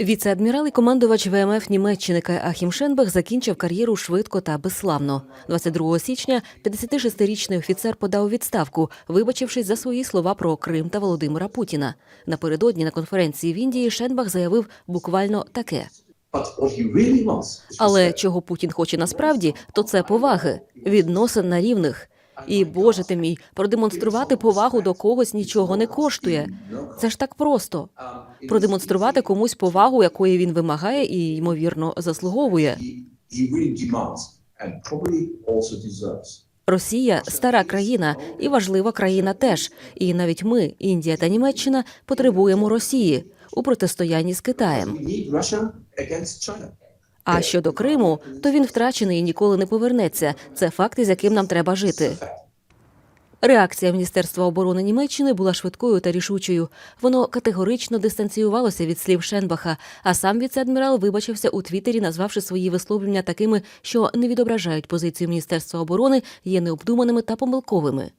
Віце-адмірал і командувач ВМФ Німеччини Кай Ахім Шенбех закінчив кар'єру швидко та безславно. 22 січня 56-річний офіцер подав відставку, вибачившись за свої слова про Крим та Володимира Путіна. Напередодні на конференції в Індії Шенбах заявив буквально таке. Але чого Путін хоче насправді, то це поваги, відносин на рівних. І Боже ти мій, продемонструвати повагу до когось нічого не коштує. Це ж так просто. Продемонструвати комусь повагу, якої він вимагає і ймовірно заслуговує. Росія стара країна і важлива країна теж. І навіть ми, Індія та Німеччина, потребуємо Росії у протистоянні з Китаєм. А щодо Криму, то він втрачений і ніколи не повернеться. Це факт, із яким нам треба жити. Реакція Міністерства оборони Німеччини була швидкою та рішучою. Воно категорично дистанціювалося від слів Шенбаха, а сам віце-адмірал вибачився у Твіттері, назвавши свої висловлення такими, що не відображають позицію Міністерства оборони, є необдуманими та помилковими.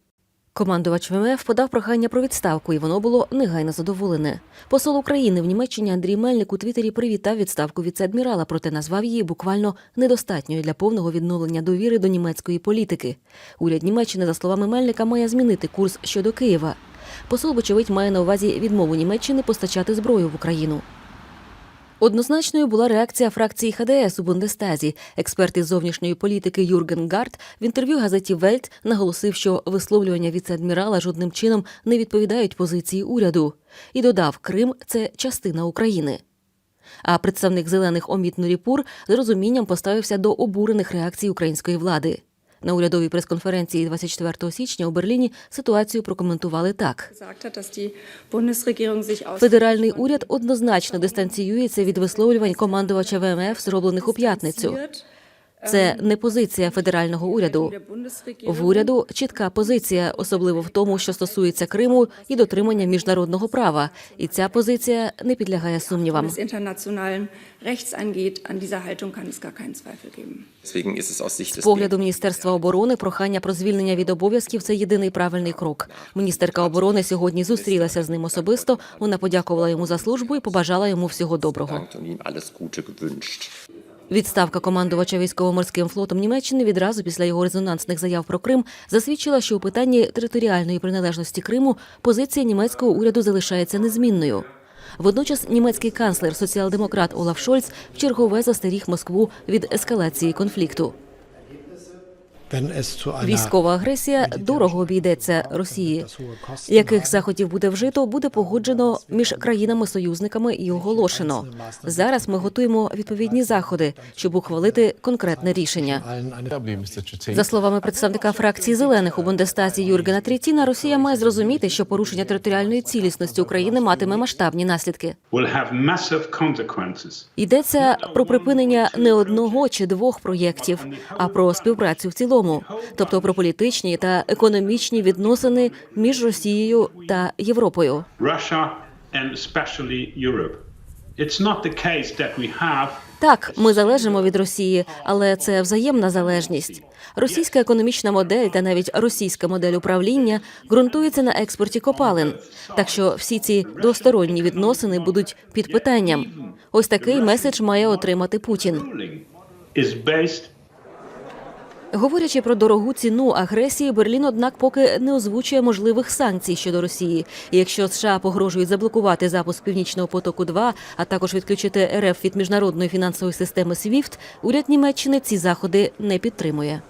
Командувач ВМФ подав прохання про відставку, і воно було негайно задоволене. Посол України в Німеччині Андрій Мельник у Твіттері привітав відставку віце-адмірала, проте назвав її буквально недостатньою для повного відновлення довіри до німецької політики. Уряд Німеччини, за словами Мельника, має змінити курс щодо Києва. Посол, вочевидь, має на увазі відмову Німеччини постачати зброю в Україну. Однозначною була реакція фракції ХДС у Бундестазі. Експерт із зовнішньої політики Юрген Гарт в інтерв'ю газеті Вельт наголосив, що висловлювання віце-адмірала жодним чином не відповідають позиції уряду, і додав, Крим це частина України. А представник зелених Оміт Нуріпур з розумінням поставився до обурених реакцій української влади. На урядовій прес-конференції 24 січня у Берліні ситуацію прокоментували так. Федеральний уряд однозначно дистанціюється від висловлювань командувача ВМФ, зроблених у п'ятницю. Це не позиція федерального уряду. В уряду чітка позиція, особливо в тому, що стосується Криму і дотримання міжнародного права. І ця позиція не підлягає сумнівам. З погляду Міністерства оборони прохання про звільнення від обов'язків це єдиний правильний крок. Міністерка оборони сьогодні зустрілася з ним особисто. Вона подякувала йому за службу і побажала йому всього доброго. Відставка командувача військово-морським флотом Німеччини відразу після його резонансних заяв про Крим засвідчила, що у питанні територіальної приналежності Криму позиція німецького уряду залишається незмінною. Водночас німецький канцлер соціал-демократ Олаф Шольц вчергове застеріг Москву від ескалації конфлікту. Військова агресія дорого обійдеться Росії. Яких заходів буде вжито, буде погоджено між країнами-союзниками і оголошено. Зараз ми готуємо відповідні заходи, щоб ухвалити конкретне рішення. За словами представника фракції зелених у Бундестазі Юргена Трітіна, Росія має зрозуміти, що порушення територіальної цілісності України матиме масштабні наслідки. Йдеться про припинення не одного чи двох проєктів, а про співпрацю в цілому, тобто про політичні та економічні відносини між Росією та Європою. Так, ми залежимо від Росії, але це взаємна залежність. Російська економічна модель та навіть російська модель управління ґрунтується на експорті копалин. Так що всі ці двосторонні відносини будуть під питанням. Ось такий меседж має отримати Путін. Говорячи про дорогу ціну агресії, Берлін, однак, поки не озвучує можливих санкцій щодо Росії. І якщо США погрожують заблокувати запуск північного потоку 2 а також відключити РФ від міжнародної фінансової системи SWIFT, уряд Німеччини ці заходи не підтримує.